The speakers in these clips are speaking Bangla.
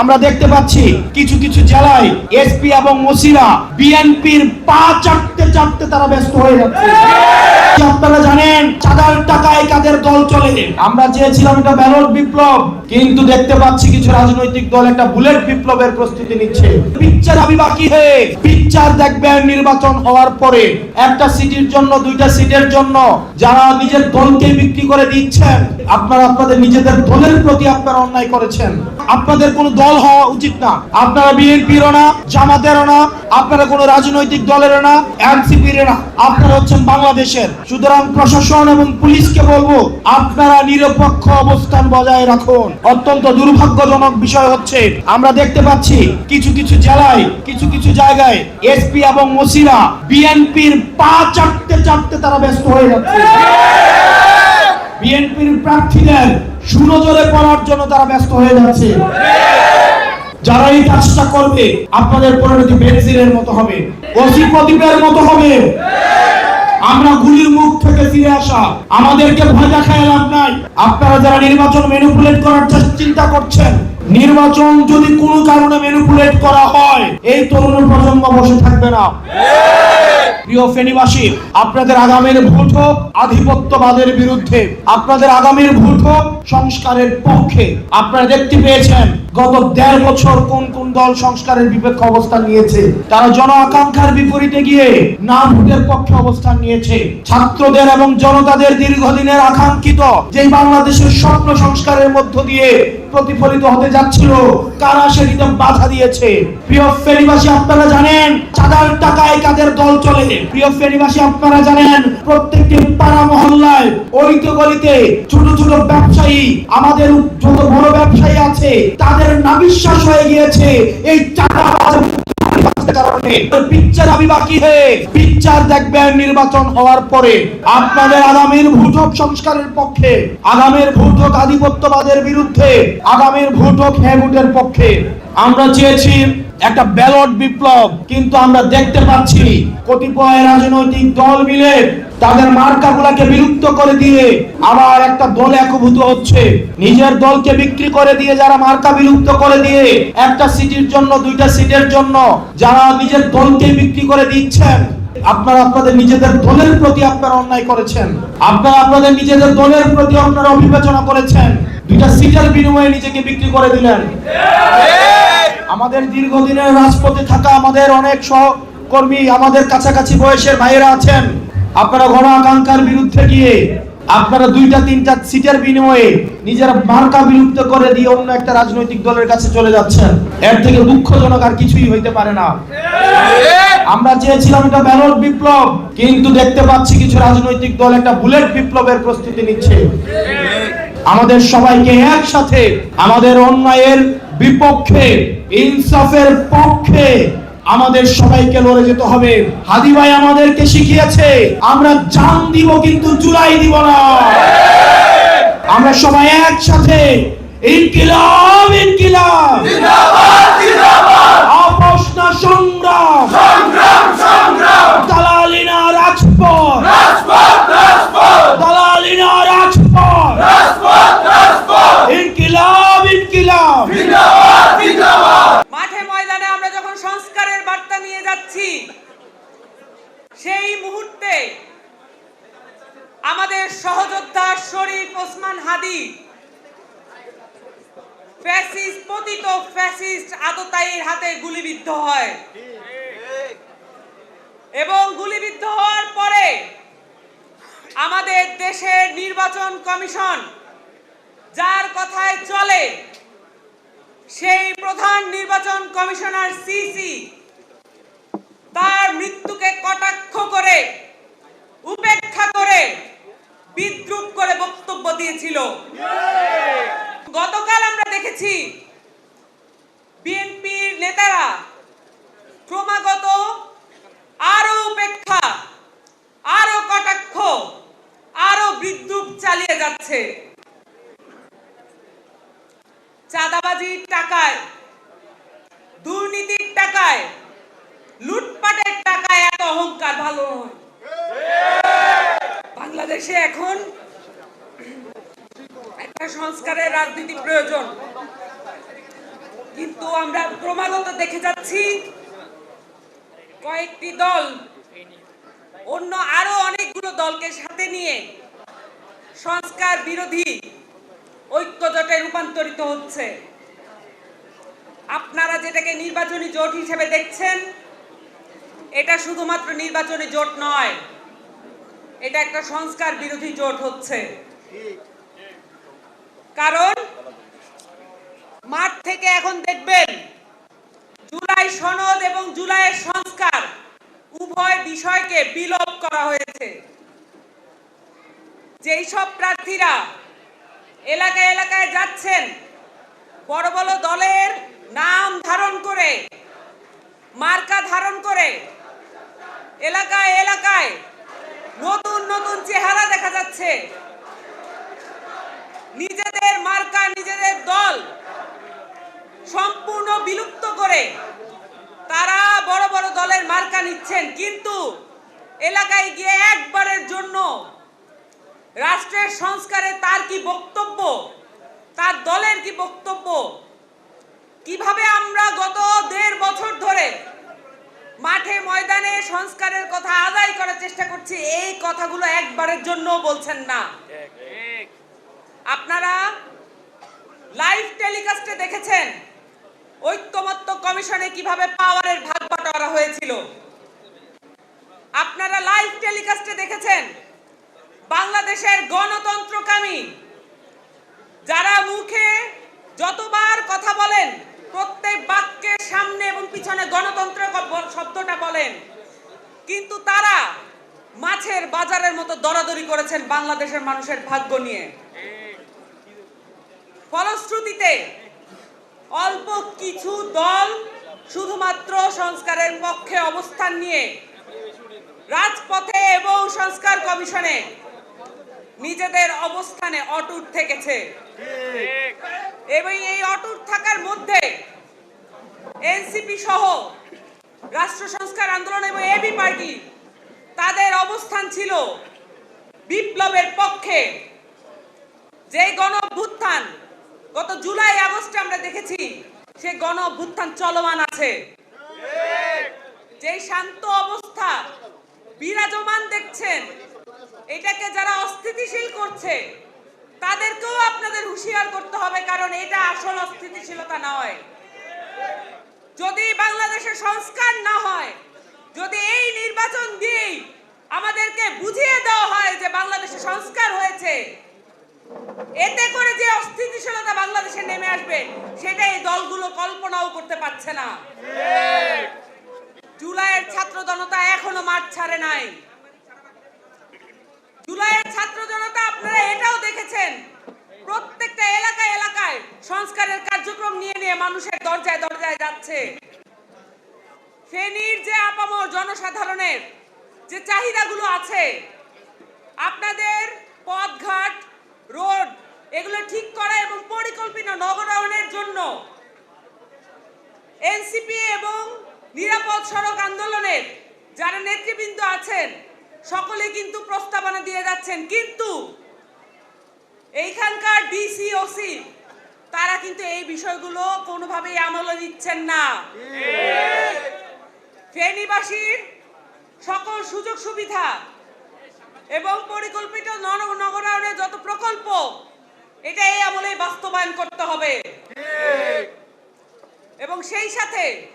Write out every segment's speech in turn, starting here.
আমরা দেখতে পাচ্ছি কিছু কিছু জেলায় এসপি এবং ওসিরা বিএনপির পা চাটতে চাটতে তারা ব্যস্ত হয়ে যাচ্ছে। আপনারা জানেন চাঁদার টাকায় কাদের দল চলে? আমরা চেয়েছিলাম এটা ব্যালট বিপ্লব, কিন্তু দেখতে পাচ্ছি কিছু রাজনৈতিক দল একটা বুলেট বিপ্লবের প্রস্তুতি নিচ্ছে। পিকচার আমি বাকি হে। পিকচার দেখবেন নির্বাচন হওয়ার পরে একটা সিটির জন্য, দুইটা সিটের জন্য যারা নিজের দলকে বিক্রি করে দিচ্ছেন, আপনারা আপনাদের নিজেদের দলের প্রতি আপনারা অন্যায় করেছেন। আপনাদের কোনো দল হওয়া উচিত না। আপনারা বিএনপিরও না, জামাতেরও না, আপনারা কোনো রাজনৈতিক দলেরও না, এনসিপির না। আপনারা হচ্ছেন বাংলাদেশের। সুতরাং প্রশাসন এবং পুলিশকে বলব, আপনারা নিরপেক্ষ অবস্থান বজায় রাখুন। অত্যন্ত দুর্ভাগ্যজনক বিষয় হচ্ছে, আমরা দেখতে পাচ্ছি কিছু কিছু জেলায়, কিছু কিছু জায়গায় এসপি এবং ওসিরা বিএনপির পা চাটতে চাটতে তারা ব্যস্ত হয়ে যাচ্ছে। বিএনপির প্রার্থীদের সুনজরে পড়ার জন্য তারা ব্যস্ত হয়ে যাচ্ছে। যারা এই কাজটা করবে, আপনাদের পরিণতি বেনজিরের মতো হবে, ওসি প্রদীপের মতো হবে। আমরা গুলির মুখ থেকে ফিরে আসা, আমাদেরকে ভয় দেখায় লাভ নাই। আপনারা যারা নির্বাচন ম্যানিপুলেট করার চিন্তা করছেন, নির্বাচন যদি কোনো কারণে ম্যানিপুলেট করা হয়, এই তরুণ প্রজন্ম বসে থাকবে না। প্রিয় ফেনীবাসী আপনাদের ভোট হোক আধিপত্যবাদের বিরুদ্ধে। আপনাদের ভোট হোক সংস্কারের পক্ষে। আপনারা দেখতে পেয়েছেন, গত দেড় বছর কোন কোন দল সংস্কারের বিপক্ষে অবস্থান নিয়েছে। তারা জন আকাঙ্ক্ষার বিপরীতে গিয়ে না ভোটের পক্ষে অবস্থান নিয়েছে। ছাত্রদের এবং জনতাদের দীর্ঘদিনের আকাঙ্ক্ষিত যে বাংলাদেশের স্বপ্ন সংস্কারের মধ্য দিয়ে প্রতিফলিত হতে যাচ্ছিল। কারা সেটিতে বাধা দিয়েছে? প্রিয় ফেরিবাসী, আপনারা জানেন, চাঁদার টাকায় কাদের দল চলে? প্রিয় ফেরিবাসী, আপনারা জানেন, প্রত্যেকটি পাড়া মহল্লায় অলিতে গলিতে ছোট ছোট ব্যবসায়ী, আমাদের যত বড় ব্যবসায়ী আছে, তাদের নাবিশ্বাস হয়ে গিয়েছে, এই চাঁদা কারণে পিকচার আমি বাকি হে। পিকচার দেখবেন নির্বাচন হওয়ার পরে আপনাদের আগামীর ভোট সংস্কারের পক্ষে, আগামীর ভোট হোক আধিপত্যবাদের বিরুদ্ধে, আগামীর ভোট হোক হ্যাঁ পক্ষে। আমরা চেয়েছি একটা ব্যালট বিপ্লব, কিন্তু আমরা দেখতে পাচ্ছি কতিপয় রাজনৈতিক দল মিলে তাদের মার্কাগুলাকে বিলুপ্ত করে দিয়ে আবার একটা দল একভূত হচ্ছে। নিজের দলকে বিক্রি করে দিয়ে যারা মার্কা বিলুপ্ত করে দিয়ে একটা সিটির জন্য, দুইটা সিটের জন্য যারা নিজের দলকে বিক্রি করে দিচ্ছেন, আপনারা আপনাদের নিজেদের দলের প্রতি আপনারা অন্যায় করেছেন। আপনারা আপনাদের নিজেদের দলের প্রতি আপনারা অবিবেচনা করেছেন। দুইটা সিটের বিনিময়ে নিজেকে বিক্রি করে দিলেন। আমাদের দীর্ঘদিনের রাজপথে থাকা আমাদের অনেক সহকর্মী, আমাদের কাছাকাছি বয়সের ভাইয়েরা আছেন। আপনারা গণ আকাঙ্ক্ষার বিরুদ্ধে গিয়ে আপনারা দুইটা, তিনটা সিটের বিনিময়ে নিজের মার্কা বিলুপ্ত করে দিয়ে অন্য একটা রাজনৈতিক দলের কাছে চলে যাচ্ছেন। এর থেকে দুঃখজনক আর কিছুই হইতে পারে না। আমরা চেয়েছিলাম এটা ব্যালট বিপ্লব, কিন্তু দেখতে পাচ্ছি কিছু রাজনৈতিক দল একটা বুলেট বিপ্লবের প্রস্তুতি নিচ্ছে। আমাদের সবাইকে একসাথে আমাদের অন্যায়ের বিপক্ষে ইনসাফের পক্ষে আমাদের সবাইকে লড়ে যেতে হবে। হাদি ভাই আমাদেরকে শিখিয়েছে আমরা জান দিব কিন্তু জুলাই দিব না। আমরা সবাই একসাথে ইনকিলাব ইনকিলাব। আপোষ না সংগ্রাম দালালিনা রাজপথ দালালিনা রাজপথ ইনকিলাব ইনকিলাব মাঠে ময়দানে আমরা যখন সংস্কারের বার্তা নিয়ে যাচ্ছি সেই মুহূর্তে আমাদের সহযোদ্ধা শরীফ ওসমান হাদি, ফ্যাসিস্ট, পতিত ফ্যাসিস্ট আততায়ীর হাতে গুলিবিদ্ধ হয়। এবং গুলিবিদ্ধ হওয়ার পরে আমাদের দেশের নির্বাচন কমিশন যার কথায় চলে, সেই প্রধান নির্বাচন কমিশনার সিসি, তার মৃত্যুকে কটাক্ষ করে উপেক্ষা করে বিদ্রুপ করে বক্তব্য দিয়েছিল গতকাল আমরা দেখেছি বিএনপির নেতারা ক্রমাগত আরও উপেক্ষা আরও কটাক্ষ আরও বিদ্রুপ চালিয়ে যাচ্ছে। চাঁদাবাজির টাকায়, দুর্নীতির টাকায়, লুটপাটের টাকায় এত অহংকার, ভালো বাংলাদেশে এখন একটা সংস্কারের রাজনীতি প্রয়োজন। কিন্তু আমরা ক্রমাগত দেখে যাচ্ছি, কয়েকটি দল, অন্য আরও অনেকগুলো দলকে সাথে নিয়ে সংস্কার বিরোধী ঐক্যজোটে রূপান্তরিত হচ্ছে। আপনারা যেটাকে নির্বাচনী জোট হিসেবে দেখছেন, এটা শুধুমাত্র নির্বাচনী জোট নয়, এটা একটা সংস্কার বিরোধী জোট হচ্ছে। কারণ মাঠ থেকে এখন দেখবেন, জুলাই সনদ এবং জুলাইয়ের সংস্কার উভয় বিষয়কে বিলোপ করা হয়েছে। যেই সব প্রার্থীরা এলাকায় এলাকায় যাচ্ছেন, বড় বড় দলের নাম ধারণ করে, মার্কা ধারণ করে, এলাকায় এলাকায় নতুন নতুন চেহারা দেখা যাচ্ছে। নিজেদের মার্কা, নিজেদের দল সম্পূর্ণ বিলুপ্ত করে তারা বড় বড় দলের মার্কা নিচ্ছেন, কিন্তু এলাকায় গিয়ে একবারের জন্য রাষ্ট্রের সংস্কারে তার কি বক্তব্য? তার দলের কি বক্তব্য? কীভাবে আমরা গত দেড় বছর ধরে মাঠে ময়দানে সংস্কারের কথা আদায় করার চেষ্টা করছি, এই কথাগুলো একবারের জন্য বলছেন না। আপনারা লাইভ টেলিকাস্টে দেখেছেন ঐক্যমত্য কমিশনে কীভাবে পাওয়ারের ভাগ বাটোয়ারা হয়েছিল। আপনারা লাইভ টেলিকাস্টে দেখেছেন বাংলাদেশের গণতন্ত্রকামী, যারা মুখে যতবার কথা বলেন, প্রত্যেক বাক্যের সামনে এবং পিছনে গণতন্ত্র শব্দটা বলেন, কিন্তু তারা মাছের বাজারের মতো দরাদরি করেছেন বাংলাদেশের মানুষের ভাগ্য নিয়ে। ফলশ্রুতিতে, অল্প কিছু দল শুধুমাত্র সংস্কারের পক্ষে অবস্থান নিয়ে, রাজপথে এবং সংস্কার কমিশনে নিজেদের অবস্থানে অটুট থেকেছে। এবং এই অটুট থাকার মধ্যে এনসিপি সহ রাষ্ট্র সংস্কার আন্দোলন এবং এবি পার্টি তাদের অবস্থান ছিল বিপ্লবের পক্ষে। যে গণ গত জুলাই আগস্টে আমরা দেখেছি, সে গণ চলমান আছে। যে শান্ত অবস্থা বিরাজমান দেখছেন এটাকে যারা অস্থিতিশীল করছে তাদেরকেও আপনাদের হুঁশিয়ার করতে হবে কারণ এটা আসল অস্থিতিশীলতা নয়। যদি বাংলাদেশে সংস্কার না হয় যদি এই নির্বাচন দিয়েই আমাদেরকে বুঝিয়ে দেওয়া হয় যে বাংলাদেশে সংস্কার হয়েছে এতে করে যে অস্থিতিশীলতা বাংলাদেশে নেমে আসবে সেটা এই দলগুলো কল্পনাও করতে পারছে না। জুলাইয়ের ছাত্র জনতা এখনও মাঠ ছাড়ে নাই। জুলাইয়ের ছাত্র জনতা, আপনারা এটাও দেখেছেন। প্রত্যেকটা এলাকায় এলাকায় সংস্কারের কার্যক্রম নিয়ে নিয়ে মানুষের দরজায় দরজায় যাচ্ছে। ফেনীর যে আপামর জনসাধারণের যে চাহিদাগুলো আছে, আপনাদের পথঘাট, রোড, এগুলো ঠিক করা এবং পরিকল্পিত নগরায়নের জন্য এনসিপি এবং নিরাপদ সড়ক আন্দোলনের যারা নেতৃবৃন্দ আছেন সকলে কিন্তু প্রস্তাবনা দিয়ে যাচ্ছেন, কিন্তু এইখানকার ডিসি ওসি তারা কিন্তু এই বিষয়গুলো কোনোভাবেই আমলে নিচ্ছেন না। ফেনীবাসীর সকল সুযোগ সুবিধা এবং পরিকল্পিত নর- নগরায়নের যত প্রকল্প এটা এই আমলে বাস্তবায়ন করতে হবে। এবং সেই সাথে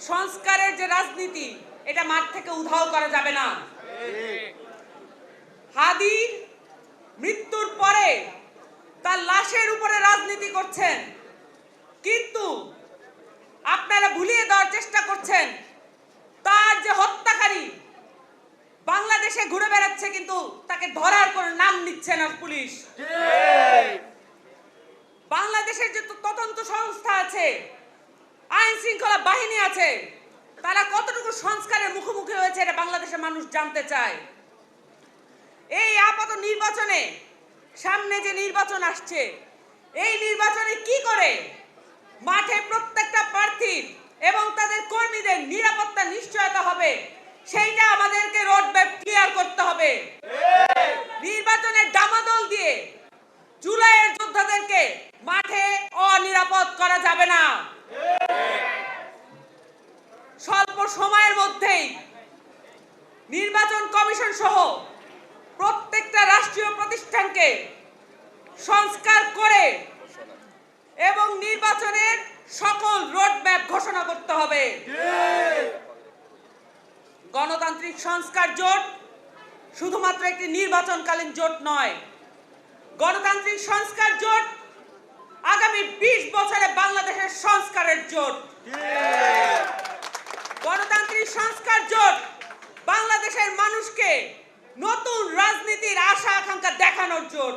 সংস্কারের যে রাজনীতি, এটা মাঠ থেকে উধাও করা যাবে না। হাদির মৃত্যুর পরে তার লাশের উপরে রাজনীতি করছেন। কিন্তু আপনারা ভুলিয়ে দেওয়ার চেষ্টা করছেন। তার যে হত্যাকারী বাংলাদেশে ঘুরে বেড়াচ্ছে কিন্তু তাকে ধরার কোনো নাম নিচ্ছে না পুলিশ। বাংলাদেশের যে তদন্ত সংস্থা আছে আইন শৃঙ্খলা বাহিনী আছে তারা কতটুকু সংস্কারের মুখোমুখি হয়েছে এটা বাংলাদেশের মানুষ জানতে চায়। এই আপাত নির্বাচনে সামনে যে নির্বাচন আসছে, এই নির্বাচনে কি করে? মাঠে প্রত্যেকটা প্রার্থীর এবং তাদের কর্মীদের নিরাপত্তা নিশ্চয়তা হবে, সেইটা আমাদেরকে রোড ম্যাপ ক্লিয়ার করতে হবে। নির্বাচনের ডামাদল দিয়ে জুলাইয়ের যোদ্ধাদেরকে মাঠে অনিরাপদ করা যাবে না। সময়ের মধ্যেই নির্বাচন কমিশন সহ প্রত্যেকটা রাষ্ট্রীয় প্রতিষ্ঠানকে সংস্কার করে এবং নির্বাচনের সকল রোডম্যাপ ঘোষণা করতে হবে। গণতান্ত্রিক সংস্কার জোট শুধুমাত্র একটি নির্বাচনকালীন জোট নয়, গণতান্ত্রিক সংস্কার জোট আগামী ২০ বছরে বাংলাদেশের সংস্কারের জোট। গণতান্ত্রিক সংস্কার জোট বাংলাদেশের মানুষকে নতুন রাজনীতির আশা আকাঙ্ক্ষা দেখানোর জোট।